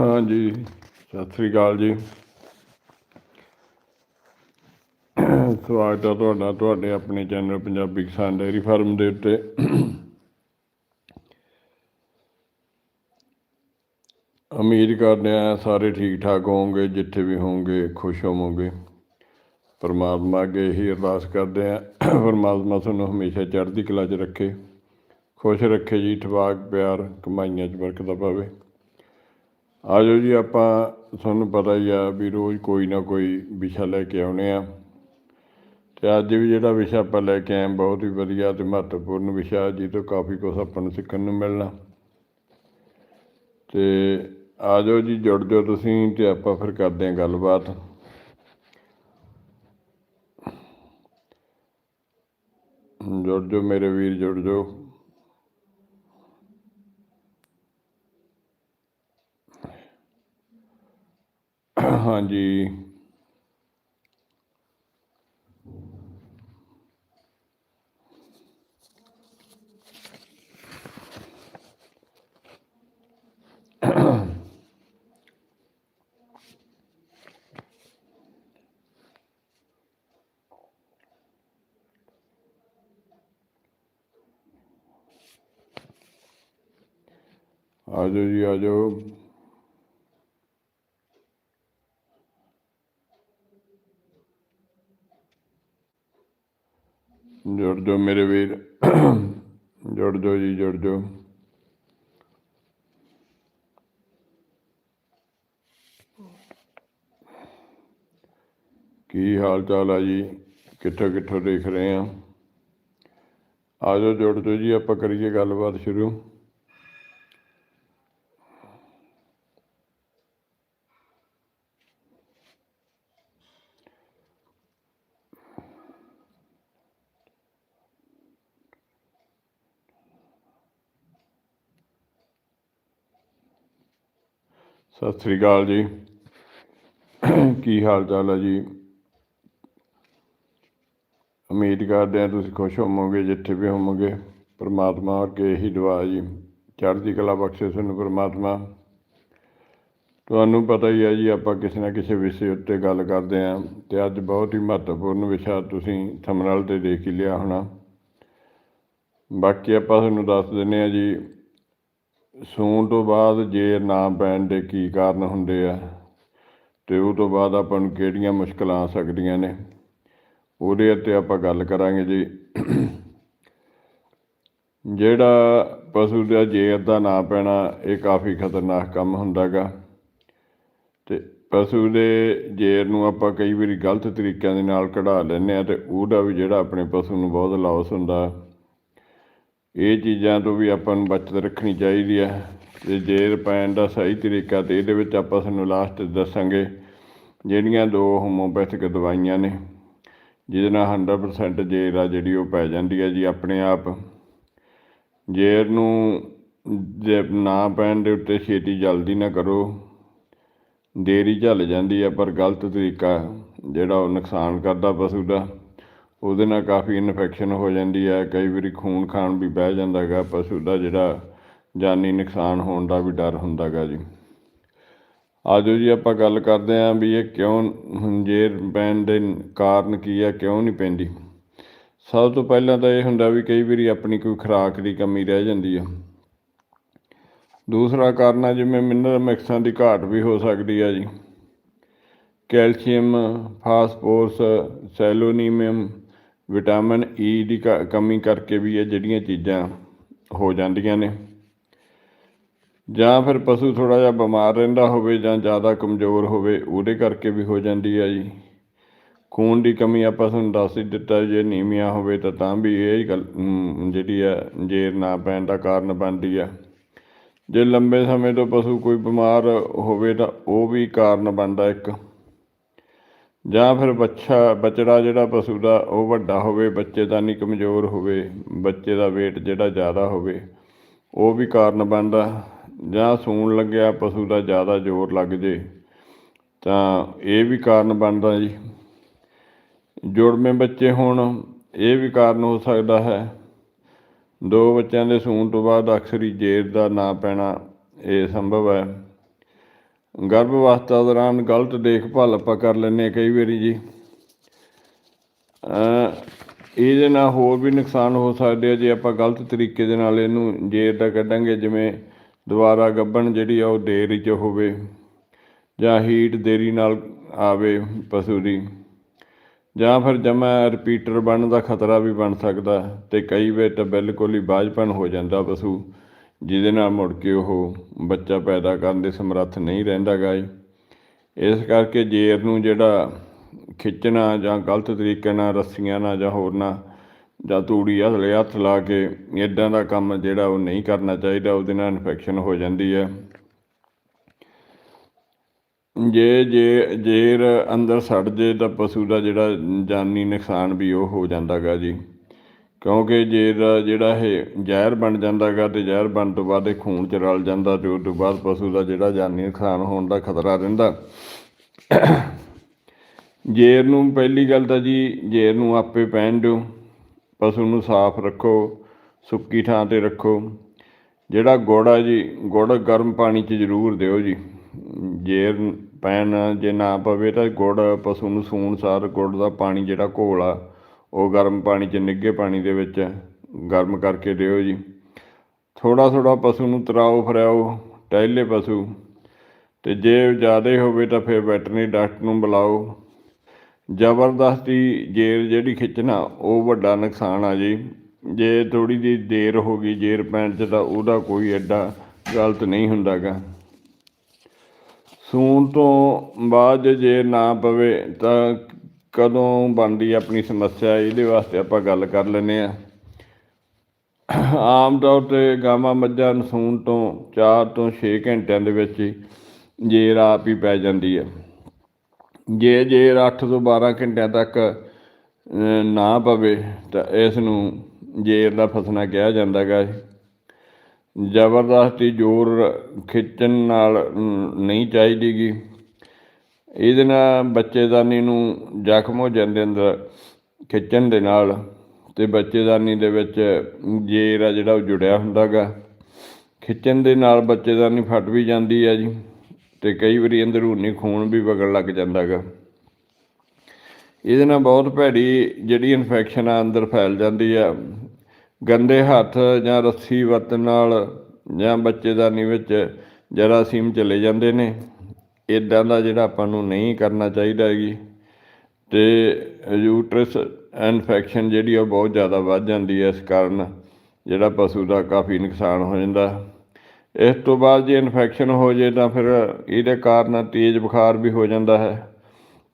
ਹਾਂਜੀ, ਸਤਿ ਸ੍ਰੀ ਅਕਾਲ ਜੀ। ਸਵਾਗਤ ਹੈ ਤੁਹਾਡਾ, ਤੁਹਾਡੇ ਆਪਣੇ ਚੈਨਲ ਪੰਜਾਬੀ ਕਿਸਾਨ ਡੇਅਰੀ ਫਾਰਮ ਦੇ ਉੱਤੇ। ਉਮੀਦ ਕਰਦੇ ਆ ਸਾਰੇ ਠੀਕ ਠਾਕ ਹੋਵੋਗੇ, ਜਿੱਥੇ ਵੀ ਹੋਵੋਗੇ, ਖੁਸ਼ ਹੋਵੋਗੇ। ਪਰਮਾਤਮਾ ਅੱਗੇ ਇਹੀ ਅਰਦਾਸ ਕਰਦੇ ਆ ਪਰਮਾਤਮਾ ਤੁਹਾਨੂੰ ਹਮੇਸ਼ਾ ਚੜ੍ਹਦੀ ਕਲਾ 'ਚ ਰੱਖੇ। ਖੁਸ਼ ਰੱਖੇ ਜੀ, ਠਵਾਕ ਪਿਆਰ, ਕਮਾਈਆਂ 'ਚ ਬਰਕਤਾਂ ਪਾਵੇ। ਆਜੋ ਜੀ, ਆਪਾਂ ਤੁਹਾਨੂੰ ਪਤਾ ਹੀ ਆ ਵੀ ਰੋਜ਼ ਕੋਈ ਨਾ ਕੋਈ ਵਿਸ਼ਾ ਲੈ ਕੇ ਆਉਣੇ ਆ। ਤੇ ਅੱਜ ਵੀ ਜਿਹੜਾ ਵਿਸ਼ਾ ਆਪਾਂ ਲੈ ਕੇ ਆਏ, ਬਹੁਤ ਹੀ ਵਧੀਆ ਤੇ ਮਹੱਤਵਪੂਰਨ ਵਿਸ਼ਾ ਜਿਹਦੇ ਤੋਂ ਕਾਫੀ ਕੁਝ ਆਪਾਂ ਨੂੰ ਸਿੱਖਣ ਨੂੰ ਮਿਲਣਾ। ਤੇ ਆਜੋ ਜੀ, ਜੁੜ ਜਾਓ ਤੁਸੀਂ ਤੇ ਆਪਾਂ ਫਿਰ ਕਰਦੇ ਹਾਂ ਗੱਲਬਾਤ। ਜੁੜ ਜਾਓ ਮੇਰੇ ਵੀਰ, ਜੁੜ ਜਾਓ। ਹਾਂਜੀ ਆਜੋ ਜੀ ਆਜੋ ਜੁੜ ਜਾਓ ਮੇਰੇ ਵੀਰ ਜੁੜ ਜਾਓ ਕੀ ਹਾਲ ਚਾਲ ਆ ਜੀ? ਕਿੱਥੋਂ ਕਿੱਥੋਂ ਦੇਖ ਰਹੇ ਆ? ਆਜੋ ਜੁੜ ਜੋ ਜੀ, ਆਪਾਂ ਕਰੀਏ ਗੱਲਬਾਤ ਸ਼ੁਰੂ। ਸਤਿ ਸ੍ਰੀ ਅਕਾਲ ਜੀ। ਕੀ ਹਾਲ ਚਾਲ ਹੈ ਜੀ? ਉਮੀਦ ਕਰਦੇ ਹਾਂ ਤੁਸੀਂ ਖੁਸ਼ ਹੋਵੋਗੇ, ਜਿੱਥੇ ਵੀ ਹੋਵੋਗੇ। ਪਰਮਾਤਮਾ ਅੱਗੇ ਇਹੀ ਦੁਆ ਜੀ। ਚੜ੍ਹਦੀ ਕਲਾ ਬਖਸ਼ੇ ਤੁਹਾਨੂੰ ਪਰਮਾਤਮਾ। ਤੁਹਾਨੂੰ ਪਤਾ ਹੀ ਹੈ ਜੀ, ਆਪਾਂ ਕਿਸੇ ਨਾ ਕਿਸੇ ਵਿਸ਼ੇ ਉੱਤੇ ਗੱਲ ਕਰਦੇ ਹਾਂ ਤੇ ਅੱਜ ਬਹੁਤ ਹੀ ਮਹੱਤਵਪੂਰਨ ਵਿਸ਼ਾ ਤੁਸੀਂ ਥੰਬਨੇਲ ਤੇ ਦੇਖ ਹੀ ਲਿਆ ਹੋਣਾ। ਬਾਕੀ ਆਪਾਂ ਤੁਹਾਨੂੰ ਦੱਸ ਦਿੰਦੇ ਹਾਂ ਜੀ ਸੂਣ ਤੋਂ ਬਾਅਦ ਜੇ ਨਾ ਪੈਣ ਦੇ ਕੀ ਕਾਰਨ ਹੁੰਦੇ ਆ, ਤੇ ਉਹ ਤੋਂ ਬਾਅਦ ਆਪਾਂ ਨੂੰ ਕਿਹੜੀਆਂ ਮੁਸ਼ਕਲਾਂ ਆ ਸਕਦੀਆਂ ਨੇ? ਉਹਦੇ ਉੱਤੇ ਆਪਾਂ ਗੱਲ ਕਰਾਂਗੇ ਜੀ। ਜਿਹੜਾ ਪਸ਼ੂ ਦਾ ਜੇਰ ਦਾ ਨਾ ਪੈਣਾ, ਇਹ ਕਾਫੀ ਖਤਰਨਾਕ ਕੰਮ ਹੁੰਦਾ ਗਾ ਤੇ ਪਸ਼ੂ ਦੇ ਜੇਰ ਨੂੰ ਆਪਾਂ ਕਈ ਵਾਰੀ ਗਲਤ ਤਰੀਕਿਆਂ ਦੇ ਨਾਲ ਕਢਾ ਲੈਂਦੇ ਆ, ਤੇ ਉਹਦਾ ਵੀ ਜਿਹੜਾ ਆਪਣੇ ਪਸ਼ੂ ਨੂੰ ਬਹੁਤ ਲਾਸ ਹੁੰਦਾ। ਇਹ ਚੀਜ਼ਾਂ ਤੋਂ ਵੀ ਆਪਾਂ ਨੂੰ ਬਚਤ ਰੱਖਣੀ ਚਾਹੀਦੀ ਹੈ। ਤੇ ਜੇਰ ਪੈਣ ਦਾ ਸਹੀ ਤਰੀਕਾ ਤੇ ਇਹਦੇ ਵਿੱਚ ਆਪਾਂ ਤੁਹਾਨੂੰ ਲਾਸਟ ਦੱਸਾਂਗੇ, ਜਿਹੜੀਆਂ ਦੋ ਹੋਮੋਪੈਥਿਕ ਦਵਾਈਆਂ ਨੇ, ਜਿਹਦੇ ਨਾਲ 100% ਜੇਰ ਆ ਜਿਹੜੀ ਉਹ ਪੈ ਜਾਂਦੀ ਹੈ ਜੀ ਆਪਣੇ ਆਪ। ਜੇਰ ਨੂੰ ਜੇ ਨਾ ਪੈਣ ਦੇ ਉੱਤੇ ਛੇਤੀ ਜਲਦੀ ਨਾ ਕਰੋ, ਦੇਰੀ ਝੱਲ ਜਾਂਦੀ ਹੈ ਪਰ ਗਲਤ ਤਰੀਕਾ ਜਿਹੜਾ ਉਹ ਨੁਕਸਾਨ ਕਰਦਾ ਪਸ਼ੂ ਦਾ। ਉਹਦੇ ਨਾਲ ਕਾਫੀ ਇਨਫੈਕਸ਼ਨ ਹੋ ਜਾਂਦੀ ਹੈ ਕਈ ਵਾਰੀ ਖੂਨ ਖਾਣ ਵੀ ਬਹਿ ਜਾਂਦਾ ਗਾ, ਪਸ਼ੂ ਦਾ ਜਿਹੜਾ ਜਾਨੀ ਨੁਕਸਾਨ ਹੋਣ ਦਾ ਵੀ ਡਰ ਹੁੰਦਾ ਗਾ ਜੀ। ਆਜੋ ਜੀ ਆਪਾਂ ਗੱਲ ਕਰਦੇ ਆਂ ਵੀ ਇਹ ਕਿਉਂ ਜੇਰ ਪੈਣ ਦੇ ਕਾਰਨ ਕੀ ਆ, ਕਿਉਂ ਨਹੀਂ ਪੈਂਦੀ। ਸਭ ਤੋਂ ਪਹਿਲਾਂ ਤਾਂ ਇਹ ਹੁੰਦਾ ਵੀ ਕਈ ਵਾਰੀ ਆਪਣੀ ਕੋਈ ਖੁਰਾਕ ਦੀ ਕਮੀ ਰਹਿ ਜਾਂਦੀ ਆ। ਦੂਸਰਾ ਕਾਰਨ ਆ, ਜਿਵੇਂ ਮਿਨਰਲ ਮਿਕਸਾਂ ਦੀ ਘਾਟ ਵੀ ਹੋ ਸਕਦੀ ਆ ਜੀ। Calcium, phosphorus selenium vitamin E ਦੀ ਕਮੀ ਕਰਕੇ ਵੀ ਇਹ ਜਿਹੜੀਆਂ ਚੀਜ਼ਾਂ ਹੋ ਜਾਂਦੀਆਂ ਨੇ। ਜਾਂ ਫਿਰ ਪਸ਼ੂ ਥੋੜਾ ਜਿਹਾ ਬਿਮਾਰ ਰਹਿੰਦਾ ਹੋਵੇ ਜਾਂ ਜ਼ਿਆਦਾ ਕਮਜ਼ੋਰ ਹੋਵੇ, ਉਹਦੇ ਕਰਕੇ ਵੀ ਹੋ ਜਾਂਦੀ ਹੈ ਜੀ। ਖੂਨ ਦੀ ਕਮੀ ਆਪਾਂ ਤੁਹਾਨੂੰ ਦੱਸ ਹੀ ਦਿੱਤਾ, ਜੇ ਨੀਮੀਆ ਹੋਵੇ ਤਾਂ ਤਾਂ ਵੀ ਇਹ ਗੱਲ ਜਿਹੜੀ ਆ, ਜੇਰ ਨਾ ਪੈਣ ਦਾ ਕਾਰਨ ਬਣਦੀ ਆ। ਜੇ ਲੰਬੇ ਸਮੇਂ ਤੋਂ ਪਸ਼ੂ ਕੋਈ ਬਿਮਾਰ ਹੋਵੇ ਤਾਂ ਉਹ ਵੀ ਕਾਰਨ ਬਣਦਾ ਇੱਕ। ਜਾਂ ਫਿਰ ਬੱਚਾ, ਬਚੜਾ ਜਿਹੜਾ ਪਸ਼ੂ ਦਾ, ਉਹ ਵੱਡਾ ਹੋਵੇ, ਬੱਚੇ ਦਾ ਨਹੀਂ ਕਮਜ਼ੋਰ ਹੋਵੇ, ਬੱਚੇ ਦਾ weight ਜਿਹੜਾ ਜ਼ਿਆਦਾ ਹੋਵੇ, ਉਹ ਵੀ ਕਾਰਨ ਬਣਦਾ। ਜਾਂ ਸੂਣ ਲੱਗਿਆ, ਪਸ਼ੂ ਦਾ ਜ਼ਿਆਦਾ ਜ਼ੋਰ ਲੱਗ ਜੇ, ਤਾਂ ਇਹ ਵੀ ਕਾਰਨ ਬਣਦਾ ਜੀ। ਜੁੜਵੇਂ ਬੱਚੇ ਹੋਣ, ਇਹ ਵੀ ਕਾਰਨ ਹੋ ਸਕਦਾ ਹੈ। ਦੋ ਬੱਚਿਆਂ ਦੇ ਸੂਣ ਤੋਂ ਬਾਅਦ ਅਕਸਰ ਹੀ ਜੇਰ ਦਾ ਨਾ ਪੈਣਾ, ਇਹ ਸੰਭਵ ਹੈ। ਗਰਭ ਅਵਸਥਾ ਦੌਰਾਨ ਗਲਤ ਦੇਖਭਾਲ ਆਪਾਂ ਕਰ ਲੈਂਦੇ ਹਾਂ ਕਈ ਵਾਰੀ ਜੀ। ਇਹਦੇ ਨਾਲ ਹੋਰ ਵੀ ਨੁਕਸਾਨ ਹੋ ਸਕਦੇ ਆ ਜੇ ਆਪਾਂ ਗਲਤ ਤਰੀਕੇ ਦੇ ਨਾਲ ਇਹਨੂੰ ਜੇਰ ਦਾ ਕੱਢਾਂਗੇ, ਜਿਵੇਂ ਦੁਬਾਰਾ ਗੱਭਣ ਜਿਹੜੀ ਆ ਉਹ ਦੇਰੀ 'ਚ ਹੋਵੇ ਜਾਂ ਹੀਟ ਦੇਰੀ ਨਾਲ ਆਵੇ ਪਸ਼ੂ ਦੀ। ਜਾਂ ਫਿਰ ਜਮਾ ਰਿਪੀਟਰ ਬਣਨ ਦਾ ਖਤਰਾ ਵੀ ਬਣ ਸਕਦਾ ਤੇ ਕਈ ਵਾਰ ਤਾਂ ਬਿਲਕੁਲ ਹੀ ਬਾਝਪਨ ਹੋ ਜਾਂਦਾ ਪਸ਼ੂ। ਜਿਹਦੇ ਨਾਲ ਮੁੜ ਕੇ ਉਹ ਬੱਚਾ ਪੈਦਾ ਕਰਨ ਦੇ ਸਮਰੱਥ ਨਹੀਂ ਰਹਿੰਦਾ ਗਾ ਜੀ। ਇਸ ਕਰਕੇ ਜੇਰ ਨੂੰ ਜਿਹੜਾ ਖਿੱਚਣਾ ਜਾਂ ਗਲਤ ਤਰੀਕੇ ਨਾਲ, ਰੱਸੀਆਂ ਨਾਲ ਜਾਂ ਹੋਰ ਨਾਲ ਜਾਂ ਤੂੜੀ ਹਲੇ ਹੱਥ ਲਾ ਕੇ ਇਦਾਂ ਦਾ ਕੰਮ ਜਿਹੜਾ ਉਹ ਨਹੀਂ ਕਰਨਾ ਚਾਹੀਦਾ, ਉਹਦੇ ਨਾਲ ਇਨਫੈਕਸ਼ਨ ਹੋ ਜਾਂਦੀ ਹੈ। ਜੇ ਜੇ ਜੇਰ ਅੰਦਰ ਸੜ ਜੇ ਤਾਂ ਪਸ਼ੂ ਦਾ ਜਿਹੜਾ ਜਾਨੀ ਨੁਕਸਾਨ ਵੀ ਉਹ ਹੋ ਜਾਂਦਾ ਗਾ ਜੀ। ਕਿਉਂਕਿ ਜੇਰ ਦਾ ਜਿਹੜਾ ਇਹ ਜ਼ਹਿਰ ਬਣ ਜਾਂਦਾ ਗਾ ਤੇ ਜ਼ਹਿਰ ਬਣ ਤੋਂ ਬਾਅਦ ਇਹ ਖੂਨ ਚ ਰਲ ਜਾਂਦਾ ਤੇ ਉਸ ਤੋਂ ਬਾਅਦ ਪਸ਼ੂ ਦਾ ਜਿਹੜਾ ਜਾਨੀ ਨੁਕਸਾਨ ਹੋਣ ਦਾ ਖਤਰਾ ਰਹਿੰਦਾ। ਜੇਰ ਨੂੰ ਪਹਿਲੀ ਗੱਲ ਤਾਂ ਜੀ ਜੇਰ ਨੂੰ ਆਪੇ ਪਹਿਨ ਦਿਓ, ਪਸ਼ੂ ਨੂੰ ਸਾਫ਼ ਰੱਖੋ, ਸੁੱਕੀ ਥਾਂ ਤੇ ਰੱਖੋ। ਜਿਹੜਾ ਗੁੜ ਆ ਜੀ, ਗੁੜ ਗਰਮ ਪਾਣੀ 'ਚ ਜ਼ਰੂਰ ਦਿਓ ਜੀ। ਜੇਰ ਪੈਣ ਜੇ ਨਾ ਪਵੇ ਤਾਂ ਗੁੜ, ਪਸ਼ੂ ਨੂੰ ਸੂਣ ਸਾਰ ਗੁੜ ਦਾ ਪਾਣੀ ਜਿਹੜਾ ਘੋਲ ਆ ਉਹ ਗਰਮ ਪਾਣੀ 'ਚ ਨਿੱਘੇ ਪਾਣੀ ਦੇ ਵਿੱਚ ਗਰਮ ਕਰਕੇ ਦਿਓ ਜੀ। ਥੋੜਾ ਥੋੜਾ ਪਸ਼ੂ ਨੂੰ ਤਰਾਓ ਫਰਾਓ, ਟਹਿਲੇ ਪਸ਼ੂ। ਤੇ ਜੇ ਜ਼ਿਆਦਾ ਹੋਵੇ ਤਾਂ ਫਿਰ ਵੈਟਰਨਰੀ ਡਾਕਟਰ ਨੂੰ ਬੁਲਾਓ। ਜ਼ਬਰਦਸਤੀ ਜੇਰ ਜਿਹੜੀ ਖਿੱਚਣਾ, ਉਹ ਵੱਡਾ ਨੁਕਸਾਨ ਆ ਜੀ। ਜੇ ਥੋੜੀ ਜਿਹੀ ਦੇਰ ਹੋ ਗਈ ਜੇਰ ਪੈਣ 'ਚ ਤਾਂ ਉਹਦਾ ਕੋਈ ਐਡਾ ਗਲਤ ਨਹੀਂ ਹੁੰਦਾਗਾ ਸੂਣ ਤੋਂ ਬਾਅਦ ਜੇ ਨਾ ਪਵੇ ਤਾਂ ਕਦੋਂ ਬਣਦੀ ਆਪਣੀ ਸਮੱਸਿਆ ਇਹਦੇ ਵਾਸਤੇ ਆਪਾਂ ਗੱਲ ਕਰ ਲੈਂਦੇ ਆ। ਆਮ ਤੌਰ ਤੇ ਗਾਵਾਂ ਮੱਝਾਂ ਨੂੰ ਸੂਣ ਤੋਂ 4 ਤੋਂ 6 ਘੰਟਿਆਂ ਦੇ ਵਿੱਚ ਹੀ ਜੇਰ ਆਪ ਹੀ ਪੈ ਜਾਂਦੀ ਹੈ ਜੇ ਜੇਰ 8 ਤੋਂ 12 ਘੰਟਿਆਂ ਤੱਕ ਨਾ ਪਵੇ ਤਾਂ ਇਸ ਨੂੰ ਜੇਰ ਦਾ ਫਸਣਾ ਕਿਹਾ ਜਾਂਦਾ ਗਾ। ਜ਼ਬਰਦਸਤੀ ਜ਼ੋਰ ਖਿੱਚਣ ਨਾਲ ਅਮ, ਨਹੀਂ ਚਾਹੀਦੀਗੀ ਇਹਦੇ ਨਾਲ ਬੱਚੇਦਾਨੀ ਨੂੰ ਜ਼ਖਮ ਹੋ ਜਾਂਦੇ ਅੰਦਰ ਖਿੱਚਣ ਦੇ ਨਾਲ ਤੇ ਬੱਚੇਦਾਨੀ ਦੇ ਵਿੱਚ ਜੇਰ ਆ ਜਿਹੜਾ ਉਹ ਜੁੜਿਆ ਹੁੰਦਾ ਗਾ ਖਿੱਚਣ ਦੇ ਨਾਲ ਬੱਚੇਦਾਨੀ ਫਟ ਵੀ ਜਾਂਦੀ ਆ ਜੀ ਤੇ ਕਈ ਵਾਰੀ ਅੰਦਰੂਨੀ ਖੂਨ ਵੀ ਵਗਣ ਲੱਗ ਜਾਂਦਾ ਗਾ ਇਹਦੇ ਨਾਲ ਬਹੁਤ ਭੈੜੀ ਜਿਹੜੀ ਇਨਫੈਕਸ਼ਨ ਆ ਅੰਦਰ ਫੈਲ ਜਾਂਦੀ ਆ। ਗੰਦੇ ਹੱਥ ਜਾਂ ਰੱਸੀ ਵਰਤਣ ਨਾਲ ਜਾਂ ਬੱਚੇਦਾਨੀ ਵਿੱਚ ਜਰਾਸੀਮ ਚਲੇ ਜਾਂਦੇ ਨੇ। ਇਦਾਂ ਦਾ ਜਿਹੜਾ ਆਪਾਂ ਨੂੰ ਨਹੀਂ ਕਰਨਾ ਚਾਹੀਦਾ ਹੈਗੀ। ਤੇ ਯੂਟਰਸ ਇਨਫੈਕਸ਼ਨ ਜਿਹੜੀ ਉਹ ਬਹੁਤ ਜ਼ਿਆਦਾ ਵੱਧ ਜਾਂਦੀ ਹੈ ਇਸ ਕਾਰਨ, ਜਿਹੜਾ ਪਸ਼ੂ ਦਾ ਕਾਫੀ ਨੁਕਸਾਨ ਹੋ ਜਾਂਦਾ। ਇਸ ਤੋਂ ਬਾਅਦ ਜੇ ਇਨਫੈਕਸ਼ਨ ਹੋ ਜੇ ਤਾਂ ਫਿਰ ਇਹਦੇ ਕਾਰਨ ਤੇਜ਼ ਬੁਖਾਰ ਵੀ ਹੋ ਜਾਂਦਾ ਹੈ।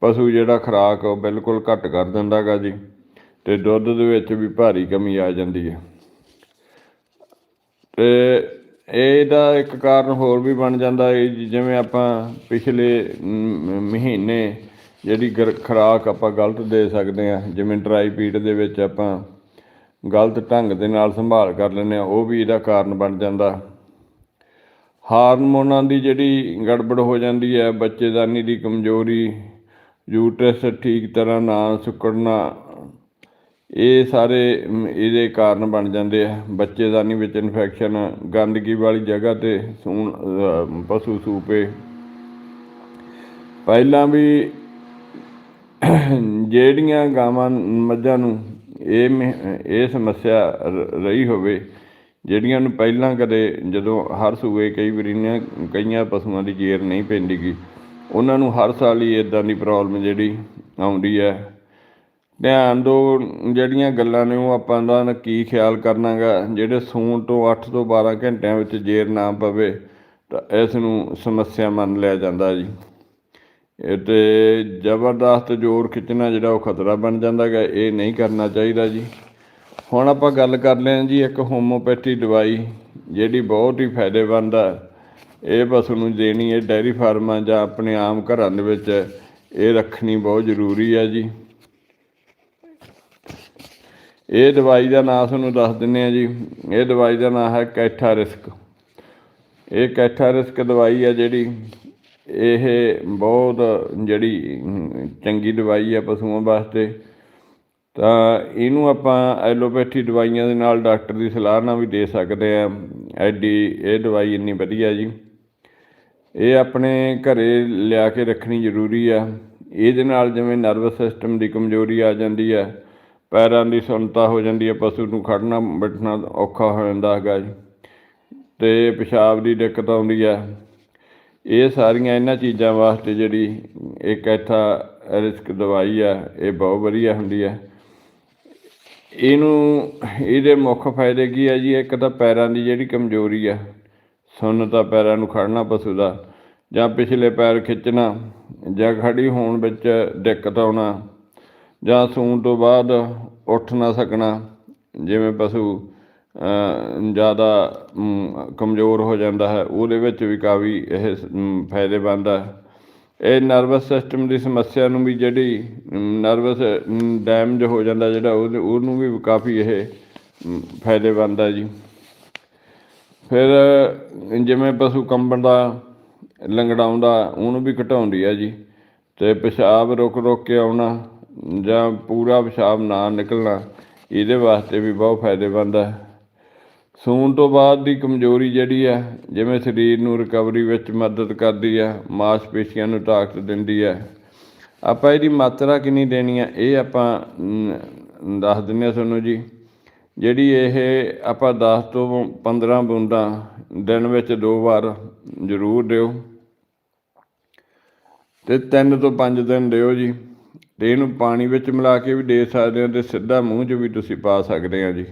ਪਸ਼ੂ ਜਿਹੜਾ ਖੁਰਾਕ ਉਹ ਬਿਲਕੁਲ ਘੱਟ ਕਰ ਦਿੰਦਾ ਗਾ ਜੀ, ਤੇ ਦੁੱਧ ਦੇ ਵਿੱਚ ਵੀ ਭਾਰੀ ਕਮੀ ਆ ਜਾਂਦੀ ਹੈ ਤੇ ਇਹਦਾ ਇੱਕ ਕਾਰਨ ਹੋਰ ਵੀ ਬਣ ਜਾਂਦਾ ਹੈ ਜਿਵੇਂ ਆਪਾਂ ਪਿਛਲੇ ਮਹੀਨੇ ਜਿਹੜੀ ਗਰ- ਖੁਰਾਕ ਆਪਾਂ ਗਲਤ ਦੇ ਸਕਦੇ ਹਾਂ, ਜਿਵੇਂ ਡਰਾਈ ਪੀਟ ਦੇ ਵਿੱਚ ਆਪਾਂ ਗਲਤ ਢੰਗ ਦੇ ਨਾਲ ਸੰਭਾਲ ਕਰ ਲੈਂਦੇ ਹਾਂ, ਉਹ ਵੀ ਇਹਦਾ ਕਾਰਨ ਬਣ ਜਾਂਦਾ। ਹਾਰਮੋਨਾਂ ਦੀ ਜਿਹੜੀ ਗੜਬੜ ਹੋ ਜਾਂਦੀ ਹੈ, ਬੱਚੇਦਾਨੀ ਦੀ ਕਮਜ਼ੋਰੀ, ਯੂਟਰਸ ਠੀਕ ਤਰ੍ਹਾਂ ਨਾ ਸੁੱਕੜਨਾ ਇਹ ਸਾਰੇ ਇਹਦੇ ਕਾਰਨ ਬਣ ਜਾਂਦੇ ਆ। ਬੱਚੇਦਾਨੀ ਵਿੱਚ ਇਨਫੈਕਸ਼ਨ ਗੰਦਗੀ ਵਾਲੀ ਜਗ੍ਹਾ ਤੇ ਸੂਣ ਪਸ਼ੂ ਸੂਪੇ। ਪਹਿਲਾਂ ਵੀ ਜਿਹੜੀਆਂ ਗਾਵਾਂ, ਮੱਝਾਂ ਨੂੰ ਇਹ ਮ- ਇਹ ਸਮੱਸਿਆ ਰਹੀ ਹੋਵੇ, ਜਿਹੜੀਆਂ ਨੂੰ ਪਹਿਲਾਂ ਕਦੇ ਜਦੋਂ ਹਰ ਸੂਏ ਕਈ ਵਾਰੀ ਕਈਆਂ ਪਸ਼ੂਆਂ ਦੀ ਜੇਰ ਨਹੀਂ ਪੈਂਦੀ ਗੀ ਉਹਨਾਂ ਨੂੰ ਹਰ ਸਾਲ ਹੀ ਇਦਾਂ ਦੀ ਪ੍ਰੋਬਲਮ ਜਿਹੜੀ ਆਉਂਦੀ ਹੈ। ਧਿਆਨ ਦਿਓ ਜਿਹੜੀਆਂ ਗੱਲਾਂ ਨੇ ਉਹ ਆਪਾਂ ਦਾ ਕੀ ਖਿਆਲ ਕਰਨਾਗਾ, ਜਿਹੜੇ ਸੂਣ ਤੋਂ 8 ਤੋਂ 12 ਘੰਟਿਆਂ ਵਿੱਚ ਜੇਰ ਨਾ ਪਵੇ, ਤਾਂ ਇਸ ਨੂੰ ਸਮੱਸਿਆ ਮੰਨ ਲਿਆ ਜਾਂਦਾ ਜੀ। ਇਹ ਤੇ ਜ਼ਬਰਦਸਤ ਜ਼ੋਰ ਖਿੱਚਣਾ ਜਿਹੜਾ ਉਹ ਖਤਰਾ ਬਣ ਜਾਂਦਾ ਗਾ ਇਹ ਨਹੀਂ ਕਰਨਾ ਚਾਹੀਦਾ ਜੀ। ਹੁਣ ਆਪਾਂ ਗੱਲ ਕਰ ਲੈਂ ਜੀ ਇੱਕ ਹੋਮੋਪੈਥੀ ਦਵਾਈ, ਜਿਹੜੀ ਬਹੁਤ ਹੀ ਫਾਇਦੇਮੰਦ ਆ। ਇਹ ਪਸ਼ੂ ਨੂੰ ਦੇਣੀ ਹੈ ਡੈਰੀ ਫਾਰਮਾਂ ਜਾਂ ਆਪਣੇ ਆਮ ਘਰਾਂ ਦੇ ਵਿੱਚ, ਇਹ ਰੱਖਣੀ ਬਹੁਤ ਜ਼ਰੂਰੀ ਹੈ ਜੀ। ਇਹ ਦਵਾਈ ਦਾ ਨਾਮ ਤੁਹਾਨੂੰ ਦੱਸ ਦਿੰਨੇ ਆ ਜੀ। ਇਹ ਦਵਾਈ ਦਾ ਨਾਮ ਹੈ ਕੈਠਾ ਰਿਸਕ। ਇਹ ਕੈਠਾ ਰਿਸਕ ਦਵਾਈ ਆ ਜਿਹੜੀ, ਇਹ ਬਹੁਤ ਜਿਹੜੀ ਚੰਗੀ ਦਵਾਈ ਆ ਪਸ਼ੂਆਂ ਵਾਸਤੇ। ਤਾਂ ਇਹਨੂੰ ਆਪਾਂ ਐਲੋਪੈਥੀ ਦਵਾਈਆਂ ਦੇ ਨਾਲ ਡਾਕਟਰ ਦੀ ਸਲਾਹ ਨਾਲ ਵੀ ਦੇ ਸਕਦੇ ਆ ਐਡੀ ਇਹ ਦਵਾਈ ਇੰਨੀ ਵਧੀਆ ਜੀ। ਇਹ ਆਪਣੇ ਘਰੇ ਲਿਆ ਕੇ ਰੱਖਣੀ ਜ਼ਰੂਰੀ ਆ। ਇਹਦੇ ਨਾਲ ਜਿਵੇਂ ਨਰਵਸ ਸਿਸਟਮ ਦੀ ਕਮਜ਼ੋਰੀ ਆ ਜਾਂਦੀ ਆ। ਪੈਰਾਂ ਦੀ ਸੁੰਨਤਾ ਹੋ ਜਾਂਦੀ ਹੈ, ਪਸ਼ੂ ਨੂੰ ਖੜਨਾ ਬੈਠਣਾ ਔਖਾ ਹੋ ਜਾਂਦਾ ਹੈਗਾ ਜੀ। ਤੇ ਪਿਸ਼ਾਬ ਦੀ ਦਿੱਕਤ ਆਉਂਦੀ ਆ ਇਹ ਸਾਰੀਆਂ ਇਹਨਾਂ ਚੀਜ਼ਾਂ ਵਾਸਤੇ ਜਿਹੜੀ ਇੱਕ ਐਥਾ ਰਿਸਕ ਦਵਾਈ ਆ ਇਹ ਬਹੁਤ ਵਧੀਆ ਹੁੰਦੀ ਹੈ। ਇਹਨੂੰ, ਇਹਦੇ ਮੁੱਖ ਫਾਇਦੇ ਕੀ ਆ ਜੀ? ਇੱਕ ਤਾਂ ਪੈਰਾਂ ਦੀ ਜਿਹੜੀ ਕਮਜ਼ੋਰੀ ਆ ਸੁੰਨਤਾ ਪੈਰਾਂ ਨੂੰ ਖੜਨਾ ਪਸ਼ੂ ਦਾ ਜਾਂ ਪਿਛਲੇ ਪੈਰ ਖਿੱਚਣਾ ਜਾਂ ਖੜੀ ਹੋਣ ਵਿੱਚ ਦਿੱਕਤ ਆਉਣਾ ਜਾਂ ਸੂਣ ਤੋਂ ਬਾਅਦ ਉੱਠ ਨਾ ਸਕਣਾ, ਜਿਵੇਂ ਪਸ਼ੂ ਜ਼ਿਆਦਾ ਕਮਜ਼ੋਰ ਹੋ ਜਾਂਦਾ ਹੈ, ਉਹਦੇ ਵਿੱਚ ਵੀ ਕਾਫੀ ਇਹ ਫਾਇਦੇਮੰਦ ਹੈ। ਇਹ ਨਰਵਸ ਸਿਸਟਮ ਦੀ ਸਮੱਸਿਆ ਨੂੰ ਵੀ ਜਿਹੜੀ ਨਰਵਸ ਡੈਮਜ ਹੋ ਜਾਂਦਾ ਜਿਹੜਾ, ਉਹਦੇ- ਉਹਨੂੰ ਵੀ ਕਾਫੀ ਇਹ ਫਾਇਦੇਮੰਦ ਹੈ ਜੀ। ਫਿਰ, ਜਿਵੇਂ ਪਸ਼ੂ ਕੰਬਣ ਦਾ, ਲੰਗੜਾਉਂਦਾ, ਉਹਨੂੰ ਵੀ ਘਟਾਉਂਦੀ ਹੈ ਜੀ। ਤੇ ਪਿਸ਼ਾਬ ਰੁਕ ਰੁਕ ਕੇ ਆਉਣਾ ਜਾਂ ਪੂਰਾ ਪਿਸ਼ਾਬ ਨਾ ਨਿਕਲਣਾ, ਇਹਦੇ ਵਾਸਤੇ ਵੀ ਬਹੁਤ ਫਾਇਦੇਮੰਦ ਹੈ। ਸੂਣ ਤੋਂ ਬਾਅਦ ਦੀ ਕਮਜ਼ੋਰੀ ਜਿਹੜੀ ਹੈ, ਜਿਵੇਂ ਸਰੀਰ ਨੂੰ ਰਿਕਵਰੀ ਵਿੱਚ ਮਦਦ ਕਰਦੀ ਹੈ, ਮਾਸਪੇਸ਼ੀਆਂ ਨੂੰ ਤਾਕਤ ਦਿੰਦੀ ਹੈ। ਆਪਾਂ ਇਹਦੀ ਮਾਤਰਾ ਕਿੰਨੀ ਦੇਣੀ ਹੈ, ਇਹ ਆਪਾਂ ਦੱਸ ਦਿੰਦੇ ਹਾਂ ਤੁਹਾਨੂੰ ਜੀ। ਜਿਹੜੀ ਇਹ ਆਪਾਂ 10 ਤੋਂ 15 ਬੂੰਦਾਂ ਦਿਨ ਵਿੱਚ ਦੋ ਵਾਰ ਜ਼ਰੂਰ ਦਿਓ। ਤੇ 3 ਤੋਂ 5 ਦਿਨ ਦਿਓ ਜੀ। ਤੇ ਇਹਨੂੰ ਪਾਣੀ ਵਿੱਚ ਮਿਲਾ ਕੇ ਵੀ ਦੇ ਸਕਦੇ ਹੋ ਤੇ ਸਿੱਧਾ ਮੂੰਹ 'ਚ ਵੀ ਤੁਸੀਂ ਪਾ ਸਕਦੇ ਆ ਜੀ।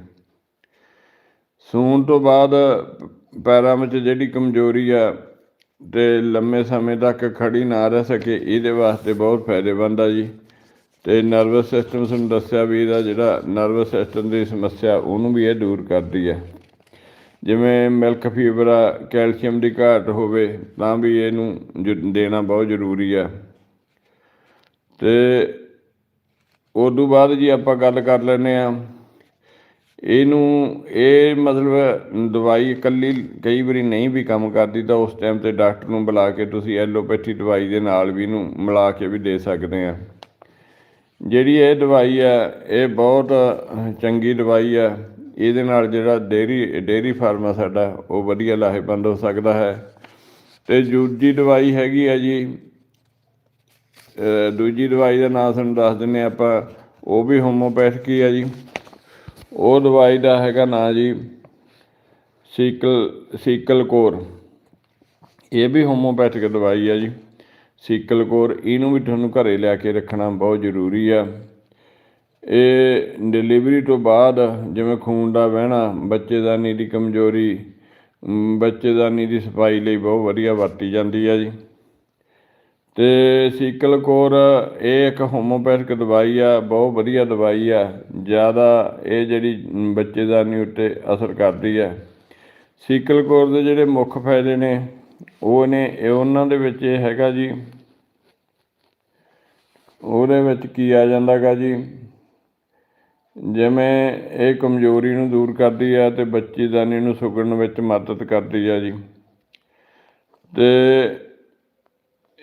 ਸੂਣ ਤੋਂ ਬਾਅਦ ਪੈਰਾਂ ਵਿੱਚ ਜਿਹੜੀ ਕਮਜ਼ੋਰੀ ਆ ਤੇ ਲੰਮੇ ਸਮੇਂ ਤੱਕ ਖੜੀ ਨਾ ਰਹਿ ਸਕੇ, ਇਹਦੇ ਵਾਸਤੇ ਬਹੁਤ ਫਾਇਦੇਮੰਦ ਆ ਜੀ। ਤੇ ਨਰਵਸ ਸਿਸਟਮ ਤੁਹਾਨੂੰ ਦੱਸਿਆ ਵੀ ਇਹਦਾ ਜਿਹੜਾ ਨਰਵਸ ਸਿਸਟਮ ਦੀ ਸਮੱਸਿਆ ਉਹਨੂੰ ਵੀ ਇਹ ਦੂਰ ਕਰਦੀ ਹੈ ਜਿਵੇਂ ਮਿਲਕ ਫੀਵਰ ਆ, ਕੈਲਸ਼ੀਅਮ ਦੀ ਘਾਟ ਹੋਵੇ ਤਾਂ ਵੀ ਇਹਨੂੰ ਜ- ਦੇਣਾ ਬਹੁਤ ਜ਼ਰੂਰੀ ਆ। ਤੇ ਤੋਂ ਬਾਅਦ ਜੀ ਆਪਾਂ ਗੱਲ ਕਰ ਲੈਂਦੇ ਆ ਇਹਨੂੰ ਇਹ ਮਤਲਬ ਦਵਾਈ ਇਕੱਲੀ ਕਈ ਵਾਰੀ ਨਹੀਂ ਵੀ ਕੰਮ ਕਰਦੀ ਤਾਂ ਉਸ ਟਾਈਮ ਤੇ ਡਾਕਟਰ ਨੂੰ ਬੁਲਾ ਕੇ ਤੁਸੀਂ ਐਲੋਪੈਥੀ ਦਵਾਈ ਦੇ ਨਾਲ ਵੀ ਇਹਨੂੰ ਮਿਲਾ ਕੇ ਵੀ ਦੇ ਸਕਦੇ ਆ ਜਿਹੜੀ ਇਹ ਦਵਾਈ ਆ ਇਹ ਬਹੁਤ ਚੰਗੀ ਦਵਾਈ ਆ ਇਹਦੇ ਨਾਲ ਜਿਹੜਾ ਡੇਰੀ ਡੇਰੀ ਫਾਰਮ ਆ ਸਾਡਾ, ਉਹ ਵਧੀਆ ਲਾਹੇਵੰਦ ਹੋ ਸਕਦਾ ਹੈ। ਤੇ ਦੂਜੀ ਦਵਾਈ ਹੈਗੀ ਆ ਜੀ ਦੂਜੀ ਦਵਾਈ ਦਾ ਨਾਮ ਤੁਹਾਨੂੰ ਦੱਸ ਦਿੰਨੇ ਹਾਂ ਆਪਾਂ, ਉਹ ਵੀ ਹੋਮੋਪੈਥਿਕ ਹੀ ਆ ਜੀ। ਉਹ ਦਵਾਈ ਦਾ ਹੈਗਾ ਨਾਂ ਜੀ ਸੀਕਲ ਸੀਕਲ ਕੋਰ ਇਹ ਵੀ ਹੋਮੋਪੈਥਿਕ ਦਵਾਈ ਆ ਜੀ। ਸੀਕਲ ਕੋਰ ਇਹਨੂੰ ਵੀ ਤੁਹਾਨੂੰ ਘਰੇ ਲਿਆ ਕੇ ਰੱਖਣਾ ਬਹੁਤ ਜ਼ਰੂਰੀ ਆ। ਇਹ ਡਿਲੀਵਰੀ ਤੋਂ ਬਾਅਦ ਜਿਵੇਂ ਖੂਨ ਦਾ ਵਹਿਣਾ ਬੱਚੇਦਾਨੀ ਦੀ ਕਮਜ਼ੋਰੀ ਬੱਚੇਦਾਨੀ ਦੀ ਸਫ਼ਾਈ ਲਈ ਬਹੁਤ ਵਧੀਆ ਵਰਤੀ ਜਾਂਦੀ ਆ ਜੀ। ਤੇ ਸੀਕਲ ਕੋਰ ਇਹ ਇੱਕ ਹੋਮੋਪੈਥਿਕ ਦਵਾਈ ਆ, ਬਹੁਤ ਵਧੀਆ ਦਵਾਈ ਆ। ਜ਼ਿਆਦਾ ਇਹ ਜਿਹੜੀ ਬੱਚੇਦਾਨੀ ਉੱਤੇ ਅਸਰ ਕਰਦੀ ਆ। ਸੀਕਲ ਕੋਰ ਦੇ ਜਿਹੜੇ ਮੁੱਖ ਫਾਇਦੇ ਨੇ, ਉਹ ਨੇ ਇਹ ਉਹਨਾਂ ਦੇ ਵਿੱਚ ਇਹ ਹੈਗਾ ਜੀ। ਉਹਦੇ ਵਿੱਚ ਕੀ ਆ ਜਾਂਦਾਗਾ ਜੀ? ਜਿਵੇਂ ਇਹ ਕਮਜ਼ੋਰੀ ਨੂੰ ਦੂਰ ਕਰਦੀ ਆ ਤੇ ਬੱਚੇਦਾਨੀ ਨੂੰ ਸੁਗੜਨ ਵਿੱਚ ਮਦਦ ਕਰਦੀ ਆ ਜੀ। ਤੇ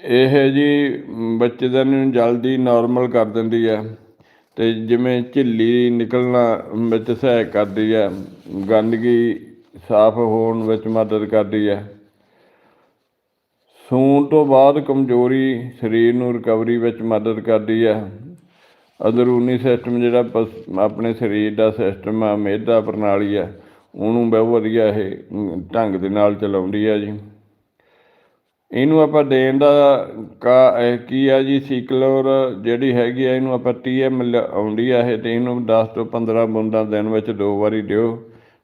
ਇਹ ਜੀ ਬੱਚੇ ਬੱਚੇਦਾਨੀ ਨੂੰ ਜਲਦੀ ਨਾਰਮਲ ਕਰ ਦਿੰਦੀ ਹੈ ਤੇ ਜਿਵੇਂ ਝਿੱਲੀ ਨਿਕਲਣਾ ਵਿੱਚ ਸਹਾਇਕ ਕਰਦੀ ਹੈ, ਗੰਦਗੀ ਸਾਫ਼ ਹੋਣ ਵਿੱਚ ਮਦਦ ਕਰਦੀ ਹੈ। ਸੂਣ ਤੋਂ ਬਾਅਦ ਕਮਜ਼ੋਰੀ ਸਰੀਰ ਨੂੰ ਰਿਕਵਰੀ ਵਿੱਚ ਮਦਦ ਕਰਦੀ ਹੈ। ਅੰਦਰੂਨੀ ਸਿਸਟਮ ਜਿਹੜਾ ਪਸ- ਆਪਣੇ ਸਰੀਰ ਦਾ ਸਿਸਟਮ ਆ, ਮੇਦਾ ਪ੍ਰਣਾਲੀ ਆ ਉਹਨੂੰ ਬਹੁਤ ਵਧੀਆ ਇਹ ਢੰਗ ਦੇ ਨਾਲ ਚਲਾਉਂਦੀ ਆ ਜੀ। ਇਹਨੂੰ ਆਪਾਂ ਦੇਣ ਦਾ ਕਾ ਕੀ ਆ ਜੀ, ਸੀਕਲੋਰ ਜਿਹੜੀ ਹੈਗੀ ਆ, ਇਹਨੂੰ ਆਪਾਂ 30 ml ਆਉਂਦੀ ਆ ਇਹ ਤੇ ਇਹਨੂੰ 10 ਤੋਂ 15 ਬੂੰਦਾਂ ਦਿਨ ਵਿੱਚ ਦੋ ਵਾਰੀ ਦਿਓ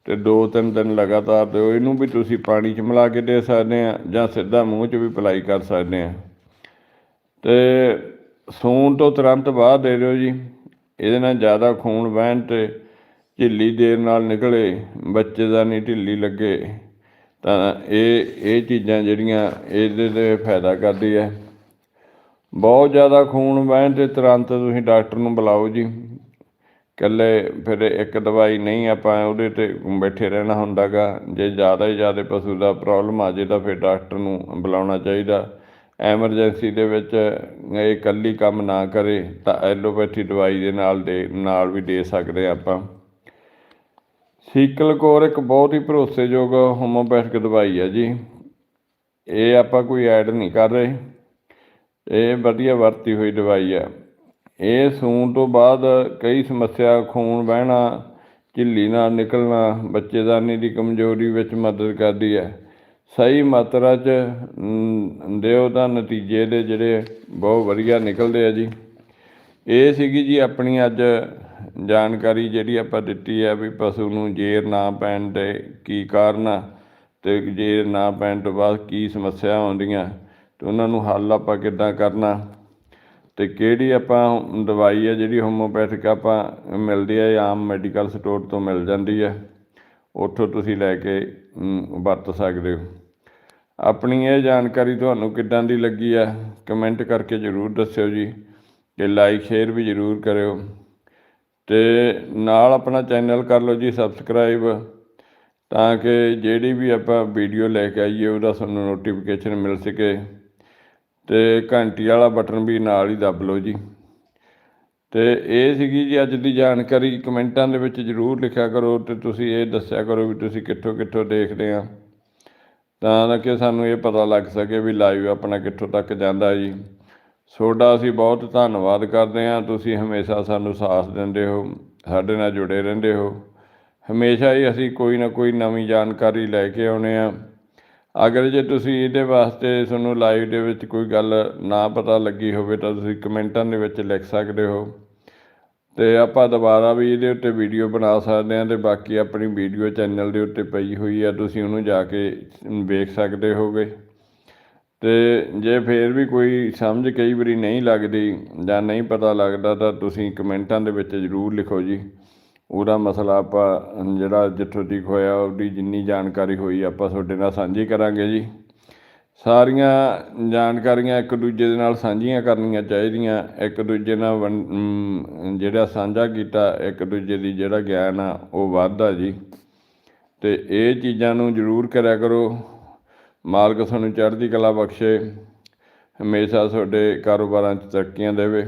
ਤੇ ਦੋ ਤਿੰਨ ਦਿਨ ਲਗਾਤਾਰ ਦਿਓ। ਇਹਨੂੰ ਵੀ ਤੁਸੀਂ ਪਾਣੀ 'ਚ ਮਿਲਾ ਕੇ ਦੇ ਸਕਦੇ ਆ ਜਾਂ ਸਿੱਧਾ ਮੂੰਹ 'ਚ ਵੀ ਅਪਲਾਈ ਕਰ ਸਕਦੇ ਆ। ਤੇ ਸੂਣ ਤੋਂ ਤੁਰੰਤ ਬਾਅਦ ਦੇ ਦਿਓ ਜੀ। ਇਹਦੇ ਨਾਲ ਜ਼ਿਆਦਾ ਖੂਨ ਵਹਿਣ ਤੇ ਝਿੱਲੀ ਦੇਰ ਨਾਲ ਨਿਕਲੇ, ਬੱਚੇ ਦਾ ਨਹੀਂ ਢਿੱਲੀ ਲੱਗੇ। ਤਾਂ ਇਹ ਇਹ ਚੀਜ਼ਾਂ ਜਿਹੜੀਆਂ ਇਹਦੇ ਤੇ ਫਾਇਦਾ ਕਰਦੀ ਹੈ। ਬਹੁਤ ਜ਼ਿਆਦਾ ਖੂਨ ਵਹਿਣ ਤੇ ਤੁਰੰਤ ਤੁਸੀਂ ਡਾਕਟਰ ਨੂੰ ਬੁਲਾਓ ਜੀ। ਇਕੱਲੇ ਫਿਰ ਇੱਕ ਦਵਾਈ ਨਹੀਂ ਆਪਾਂ ਉਹਦੇ ਤੇ ਬੈਠੇ ਰਹਿਣਾ ਹੁੰਦਾਗਾ। ਜੇ ਜ਼ਿਆਦਾ ਹੀ ਜ਼ਿਆਦਾ ਪਸ਼ੂ ਦਾ ਪ੍ਰੋਬਲਮ ਆ ਜੇ ਤਾਂ ਫਿਰ ਡਾਕਟਰ ਨੂੰ ਬੁਲਾਉਣਾ ਚਾਹੀਦਾ। ਐਮਰਜੈਂਸੀ ਦੇ ਵਿੱਚ ਇਹ ਇਕੱਲੀ ਕੰਮ ਨਾ ਕਰੇ ਤਾਂ ਐਲੋਪੈਥੀ ਦਵਾਈ ਦੇ ਨਾਲ ਦੇ, ਨਾਲ ਵੀ ਦੇ ਸਕਦੇ ਹਾਂ ਆਪਾਂ। ਸੀਕਲ ਕੋਰ ਇੱਕ ਬਹੁਤ ਹੀ ਭਰੋਸੇਯੋਗ ਹੋਮੋਪੈਥਿਕ ਦਵਾਈ ਹੈ ਜੀ। ਇਹ ਆਪਾਂ ਕੋਈ ਐਡ ਨਹੀਂ ਕਰ ਰਹੇ। ਇਹ ਵਧੀਆ ਵਰਤੀ ਹੋਈ ਦਵਾਈ ਹੈ। ਇਹ ਸੂਣ ਤੋਂ ਬਾਅਦ ਕਈ ਸਮੱਸਿਆ, ਖੂਨ ਵਹਿਣਾ, ਝਿੱਲੀ ਨਾਲ ਨਿਕਲਣਾ, ਬੱਚੇਦਾਨੀ ਦੀ ਕਮਜ਼ੋਰੀ ਵਿੱਚ ਮਦਦ ਕਰਦੀ ਹੈ। ਸਹੀ ਮਾਤਰਾ 'ਚ ਦਿਓ ਤਾਂ ਨਤੀਜੇ ਦੇ ਜਿਹੜੇ ਬਹੁਤ ਵਧੀਆ ਨਿਕਲਦੇ ਆ ਜੀ। ਇਹ ਸੀਗੀ ਜੀ ਆਪਣੀ ਅੱਜ ਜਾਣਕਾਰੀ ਜਿਹੜੀ ਆਪਾਂ ਦਿੱਤੀ ਹੈ ਵੀ ਪਸ਼ੂ ਨੂੰ ਜੇਰ ਨਾ ਪੈਣ ਦੇ ਕੀ ਕਾਰਨ ਆ ਤੇ ਜੇਰ ਨਾ ਪੈਣ ਤੋਂ ਬਾਅਦ ਕੀ ਸਮੱਸਿਆ ਆਉਂਦੀਆਂ ਤੇ ਉਹਨਾਂ ਨੂੰ ਹੱਲ ਆਪਾਂ ਕਿੱਦਾਂ ਕਰਨਾ ਤੇ ਕਿਹੜੀ ਆਪਾਂ ਦਵਾਈ ਹੈ ਜਿਹੜੀ ਹੋਮੋਪੈਥਿਕ ਆਪਾਂ ਮਿਲਦੀ ਹੈ ਆਮ ਮੈਡੀਕਲ ਸਟੋਰ ਤੋਂ ਮਿਲ ਜਾਂਦੀ ਹੈ ਉੱਥੋਂ ਤੁਸੀਂ ਲੈ ਕੇ ਵਰਤ ਸਕਦੇ ਹੋ। ਆਪਣੀ ਇਹ ਜਾਣਕਾਰੀ ਤੁਹਾਨੂੰ ਕਿੱਦਾਂ ਦੀ ਲੱਗੀ ਹੈ ਕਮੈਂਟ ਕਰਕੇ ਜ਼ਰੂਰ ਦੱਸਿਓ ਜੀ ਤੇ ਲਾਈਕ ਸ਼ੇਅਰ ਵੀ ਜ਼ਰੂਰ ਕਰਿਓ। ਤੇ ਨਾਲ ਆਪਣਾ ਚੈਨਲ ਕਰ ਲਓ ਜੀ ਸਬਸਕ੍ਰਾਈਬ ਤਾਂ ਕਿ ਜਿਹੜੀ ਵੀ ਆਪਾਂ ਵੀਡੀਓ ਲੈ ਕੇ ਆਈਏ, ਉਹਦਾ ਤੁਹਾਨੂੰ ਨੋਟੀਫਿਕੇਸ਼ਨ ਮਿਲ ਸਕੇ। ਤੇ ਘੰਟੀ ਵਾਲਾ ਬਟਨ ਵੀ ਨਾਲ ਹੀ ਦੱਬ ਲਓ ਜੀ। ਤੇ ਇਹ ਸੀਗੀ ਜੀ ਅੱਜ ਦੀ ਜਾਣਕਾਰੀ। ਕਮੈਂਟਾਂ ਦੇ ਵਿੱਚ ਜ਼ਰੂਰ ਲਿਖਿਆ ਕਰੋ ਤੇ ਤੁਸੀਂ ਇਹ ਦੱਸਿਆ ਕਰੋ ਵੀ ਤੁਸੀਂ ਕਿੱਥੋਂ ਕਿੱਥੋਂ ਦੇਖਦੇ ਆ। ਤਾਂ ਕਿ ਸਾਨੂੰ ਇਹ ਪਤਾ ਲੱਗ ਸਕੇ ਵੀ ਲਾਈਵ ਆਪਣਾ ਕਿੱਥੋਂ ਤੱਕ ਜਾਂਦਾ ਜੀ। ਤੁਹਾਡਾ ਅਸੀਂ ਬਹੁਤ ਧੰਨਵਾਦ ਕਰਦੇ ਹਾਂ। ਤੁਸੀਂ ਹਮੇਸ਼ਾ ਸਾਨੂੰ ਸਾਥ ਦਿੰਦੇ ਹੋ, ਸਾਡੇ ਨਾਲ ਜੁੜੇ ਰਹਿੰਦੇ ਹੋ। ਹਮੇਸ਼ਾ ਹੀ ਅਸੀਂ ਕੋਈ ਨਾ ਕੋਈ ਨਵੀਂ ਜਾਣਕਾਰੀ ਲੈ ਕੇ ਆਉਨੇ ਆ ਅਗਰ ਜੇ ਤੁਸੀਂ ਇਹਦੇ ਵਾਸਤੇ ਤੁਹਾਨੂੰ ਲਾਈਵ ਦੇ ਵਿੱਚ ਕੋਈ ਗੱਲ ਨਾ ਪਤਾ ਲੱਗੀ ਹੋਵੇ ਤਾਂ ਤੁਸੀਂ ਕਮੈਂਟਾਂ ਦੇ ਵਿੱਚ ਲਿਖ ਸਕਦੇ ਹੋ ਤੇ ਆਪਾਂ ਦੁਬਾਰਾ ਵੀ ਇਹਦੇ ਉੱਤੇ ਵੀਡੀਓ ਬਣਾ ਸਕਦੇ ਹਾਂ ਤੇ ਬਾਕੀ ਆਪਣੀ ਵੀਡੀਓ ਚੈਨਲ ਦੇ ਉੱਤੇ ਪਈ ਹੋਈ ਆ, ਤੁਸੀਂ ਉਹਨੂੰ ਜਾ ਕੇ ਵੇਖ ਸਕਦੇ ਹੋਗੇ। ਅਤੇ ਜੇ ਫਿਰ ਵੀ ਕੋਈ ਸਮਝ ਕਈ ਵਾਰੀ ਨਹੀਂ ਲੱਗਦੀ ਜਾਂ ਨਹੀਂ ਪਤਾ ਲੱਗਦਾ, ਤਾਂ ਤੁਸੀਂ ਕਮੈਂਟਾਂ ਦੇ ਵਿੱਚ ਜ਼ਰੂਰ ਲਿਖੋ ਜੀ। ਉਹਦਾ ਮਸਲਾ ਆਪਾਂ ਜਿਹੜਾ ਜਿੱਥੋਂ ਤੱਕ ਹੋਇਆ, ਉਹਦੀ ਜਿੰਨੀ ਜਾਣਕਾਰੀ ਹੋਈ ਆਪਾਂ ਤੁਹਾਡੇ ਨਾਲ ਸਾਂਝੀ ਕਰਾਂਗੇ ਜੀ। ਸਾਰੀਆਂ ਜਾਣਕਾਰੀਆਂ ਇੱਕ ਦੂਜੇ ਦੇ ਨਾਲ ਸਾਂਝੀਆਂ ਕਰਨੀਆਂ ਚਾਹੀਦੀਆਂ। ਇੱਕ ਦੂਜੇ ਨਾਲ ਵੰਡ- ਜਿਹੜਾ ਸਾਂਝਾ ਕੀਤਾ, ਇੱਕ ਦੂਜੇ ਦੀ ਜਿਹੜਾ ਗਿਆਨ ਆ, ਉਹ ਵੱਧਦਾ ਜੀ। ਤੇ ਇਹ ਚੀਜ਼ਾਂ ਨੂੰ ਜ਼ਰੂਰ ਕਰਿਆ ਕਰੋ। ਮਾਲਕ ਤੁਹਾਨੂੰ ਚੜ੍ਹਦੀ ਕਲਾ ਬਖਸ਼ੇ, ਹਮੇਸ਼ਾ ਤੁਹਾਡੇ ਕਾਰੋਬਾਰਾਂ 'ਚ ਤਰੱਕੀਆਂ ਦੇਵੇ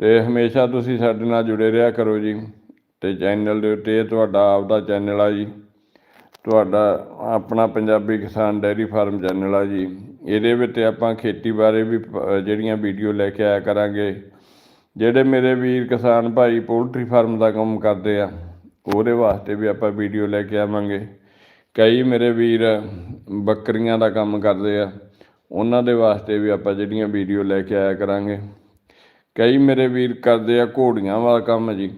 ਤੇ ਹਮੇਸ਼ਾ ਤੁਸੀਂ ਸਾਡੇ ਨਾਲ ਜੁੜੇ ਰਿਹਾ ਕਰੋ ਜੀ ਤੇ ਚੈਨਲ ਦੇ ਉੱਤੇ ਇਹ ਤੁਹਾਡਾ ਆਪਦਾ ਚੈਨਲ ਆ ਜੀ, ਤੁਹਾਡਾ ਆਪਣਾ ਪੰਜਾਬੀ ਕਿਸਾਨ ਡੈਰੀ ਫਾਰਮ ਚੈਨਲ ਆ ਜੀ, ਇਹਦੇ ਵਿੱਚ ਆਪਾਂ ਖੇਤੀ ਬਾਰੇ ਵੀ ਜਿਹੜੀਆਂ ਵੀਡੀਓ ਲੈ ਕੇ ਆਇਆ ਕਰਾਂਗੇ, ਜਿਹੜੇ ਮੇਰੇ ਵੀਰ ਕਿਸਾਨ ਭਾਈ ਪੋਲਟਰੀ ਫਾਰਮ ਦਾ ਕੰਮ ਕਰਦੇ ਆ, ਉਹਦੇ ਵਾਸਤੇ ਵੀ ਆਪਾਂ ਵੀਡੀਓ ਲੈ ਕੇ ਆਵਾਂਗੇ। ਕਈ ਮੇਰੇ ਵੀਰ ਬੱਕਰੀਆਂ ਦਾ ਕੰਮ ਕਰਦੇ ਆ। ਉਹਨਾਂ ਦੇ ਵਾਸਤੇ ਵੀ ਆਪਾਂ ਜਿਹੜੀਆਂ ਵੀਡੀਓ ਲੈ ਕੇ ਆਇਆ ਕਰਾਂਗੇ। ਕਈ ਮੇਰੇ ਵੀਰ ਕਰਦੇ ਆ ਘੋੜੀਆਂ ਵਾਲਾ ਕੰਮ ਜੀ।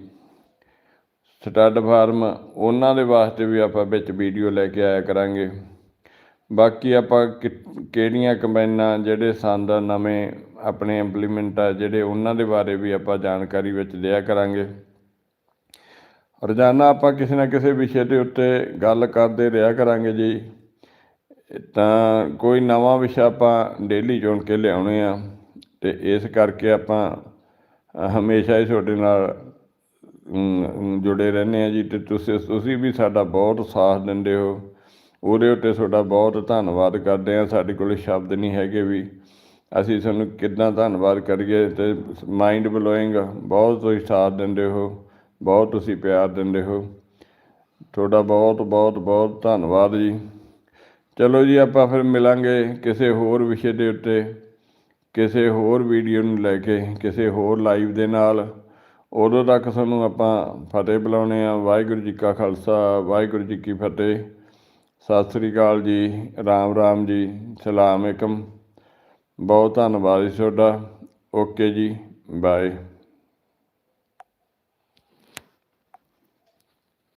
ਸਟੱਡ ਫਾਰਮ, ਉਹਨਾਂ ਦੇ ਵਾਸਤੇ ਵੀ ਆਪਾਂ ਵਿੱਚ ਵੀਡੀਓ ਲੈ ਕੇ ਆਇਆ ਕਰਾਂਗੇ। ਬਾਕੀ ਆਪਾਂ ਕਿ- ਕਿਹੜੀਆਂ ਕੰਬਾਈਨਾਂ, ਜਿਹੜੇ ਸੰਦ ਨਵੇਂ ਆਪਣੇ ਇੰਪਲੀਮੈਂਟ ਆ, ਜਿਹੜੇ ਉਹਨਾਂ ਦੇ ਬਾਰੇ ਵੀ ਆਪਾਂ ਜਾਣਕਾਰੀ ਵਿੱਚ ਦਿਆ ਕਰਾਂਗੇ। ਰੋਜ਼ਾਨਾ ਆਪਾਂ ਕਿਸੇ ਨਾ ਕਿਸੇ ਵਿਸ਼ੇ ਦੇ ਉੱਤੇ ਗੱਲ ਕਰਦੇ ਰਿਹਾ ਕਰਾਂਗੇ ਜੀ। ਤਾਂ ਕੋਈ ਨਵਾਂ ਵਿਸ਼ਾ ਆਪਾਂ ਡੇਲੀ ਚੁਣ ਕੇ ਲਿਆਉਣੇ ਆ ਤੇ ਇਸ ਕਰਕੇ ਆਪਾਂ ਹਮੇਸ਼ਾ ਹੀ ਤੁਹਾਡੇ ਨਾਲ ਜੁੜੇ ਰਹਿੰਦੇ ਆ ਜੀ ਤੇ ਤੁਸੀਂ ਤੁਸੀਂ ਵੀ ਸਾਡਾ ਬਹੁਤ ਸਾਥ ਦਿੰਦੇ ਹੋ। ਉਹਦੇ ਉੱਤੇ ਤੁਹਾਡਾ ਬਹੁਤ ਧੰਨਵਾਦ ਕਰਦੇ ਆ। ਸਾਡੇ ਕੋਲ ਸ਼ਬਦ ਨਹੀਂ ਹੈਗੇ ਵੀ ਅਸੀਂ ਤੁਹਾਨੂੰ ਕਿੰਨਾ ਧੰਨਵਾਦ ਕਰੀਏ ਤੇ ਮਾਈਂਡ ਬਲੋਇੰਗ ਬਹੁਤ ਤੁਸੀਂ ਸਾਥ ਦਿੰਦੇ ਹੋ। ਬਹੁਤ ਤੁਸੀਂ ਪਿਆਰ ਦਿੰਦੇ ਹੋ। ਤੁਹਾਡਾ ਬਹੁਤ ਬਹੁਤ ਬਹੁਤ ਧੰਨਵਾਦ ਜੀ। ਚਲੋ ਜੀ, ਆਪਾਂ ਫਿਰ ਮਿਲਾਂਗੇ ਕਿਸੇ ਹੋਰ ਵਿਸ਼ੇ ਦੇ ਉੱਤੇ, ਕਿਸੇ ਹੋਰ ਵੀਡੀਓ ਨੂੰ ਲੈ ਕੇ, ਕਿਸੇ ਹੋਰ ਲਾਈਵ ਦੇ ਨਾਲ। ਉਦੋਂ ਤੱਕ ਸਾਨੂੰ ਆਪਾਂ ਫਤਿਹ ਬੁਲਾਉਣੇ ਆ ਵਾਹਿਗੁਰੂ ਜੀ ਕਾ ਖਾਲਸਾ, ਵਾਹਿਗੁਰੂ ਜੀ ਕੀ ਫਤਿਹ। ਸਤਿ ਸ੍ਰੀ ਅਕਾਲ ਜੀ, ਰਾਮ ਰਾਮ ਜੀ, ਸਲਾਮ ਅਲੈਕਮ। ਬਹੁਤ ਧੰਨਵਾਦ ਜੀ ਤੁਹਾਡਾ। ਓਕੇ ਜੀ, ਬਾਏ।